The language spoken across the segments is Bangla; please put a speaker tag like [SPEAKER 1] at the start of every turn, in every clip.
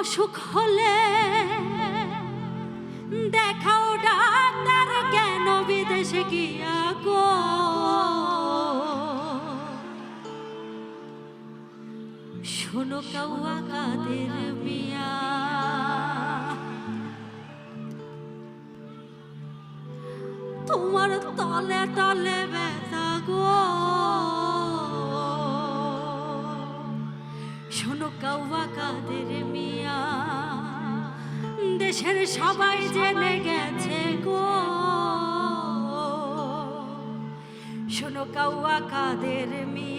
[SPEAKER 1] অসুখ হলে দেখাও ডাক্তার কেন বিদেশে গিয়া গো শোনো কাউয়া কাদের মিয়া। তোমার তলে তলে ব্যথা গো। শোনো কাউয়া কাদের মিয়া। দেশের সবাই জেনে গেছে গো। শোনো কাউয়া কাদের মিয়া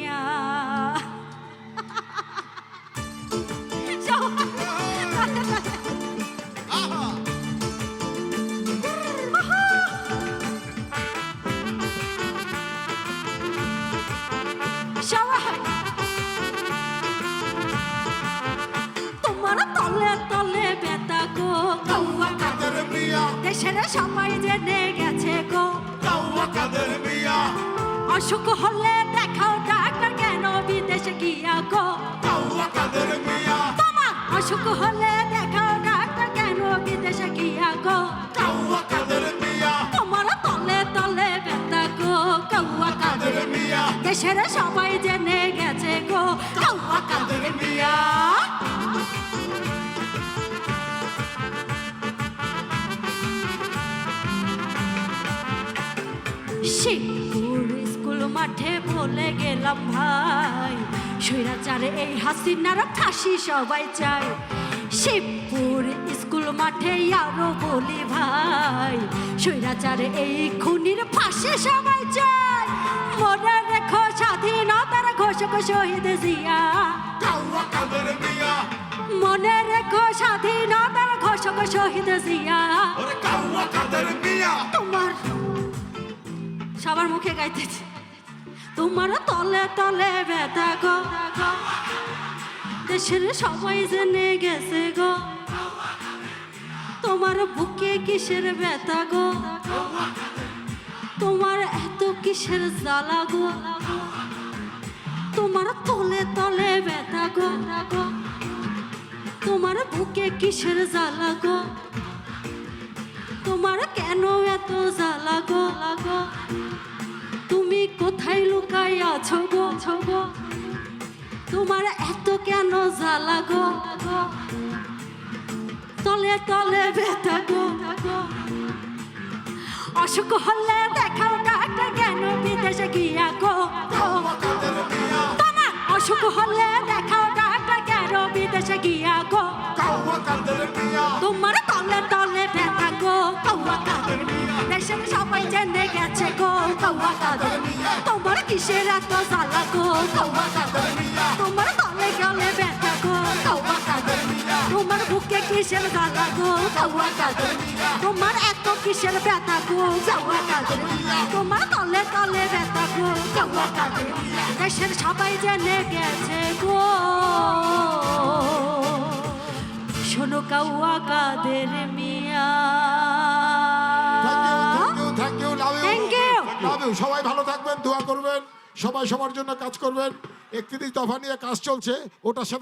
[SPEAKER 1] দেশের সবাই জেনে গেছে গো।
[SPEAKER 2] কাদের
[SPEAKER 1] অসুখ হলে দেখাও ডাক্তার কেন বিদেশে গিয়া গো?
[SPEAKER 2] কাদের মিয়া?
[SPEAKER 1] তোমার অসুখ হলে দেখাও ডাক্তার কেন বিদেশে গিয়া গো?
[SPEAKER 2] কাদের
[SPEAKER 1] তোমার তলে তলে ব্যথা গো। কাউয়া কাদের
[SPEAKER 2] কাদের
[SPEAKER 1] দেশের সবাই জেনে গেছে গো। কাউয়া কাদের মিয়া? শিবপুর স্কুল মাঠে বলে গেলাম ভাই স্বৈরাচারে এই হাসিনার ফাঁসি সবাই চায়। শিবপুর স্কুল মাঠে আরও বলি ভাই স্বৈরাচারে এই খুনির ফাঁসি সবাই চায়। মনে রেখো স্বাধীনতার ঘোষক শহীদ জিয়া। মনে রেখো স্বাধীনতার ঘোষক শহীদ জিয়া। সবার মুখে গাইতেছে। তোমার তলে তলে ব্যথা গো। দেশের সবাই জেনে গেছে গো। তোমার বুকে কিসের ব্যথা গো। তোমার এত কিসের জ্বালা গো। তোমার তলে তলে ব্যথা গো। তোমার বুকে কিসের জ্বালা গো। তোমার কেন এত জ্বালা গো? লাগো কোথায় লুকাই আছো গো গো? তোমার এত কেন জ্বালা গো? তলে তলে ব্যথা গো অসুখ হলে দেখাও ডাক্তার কেন বিদেশে গিয়া গো? তোমার অসুখ হলে দেখাও ডাক্তার কেন বিদেশে গিয়া গো? তোমার তলে তলে ব্যথা গো কৌয়া কাদের দেশের সবাই জেনে গেছে গো কৌয়া কাদের তোমার কিসের এত জ্বালা গো? তোমার তলে গেলে ব্যথা গো। তোমার বুকে কিসের জ্বালা গো? তোমার এত কিসের ব্যথা গো? তোমার তলে তলে ব্যথা গো? দেশের সবাই জেনে গেছে গো। শোনো কাউয়া কাদের মিয়া।
[SPEAKER 2] থ্যাংক ইউ সবাই ভালো থাকবেন, দোয়া করবেন, সবাই সবার জন্য কাজ করবেন। একটি দফা নিয়ে কাজ চলছে, ওটার সাথে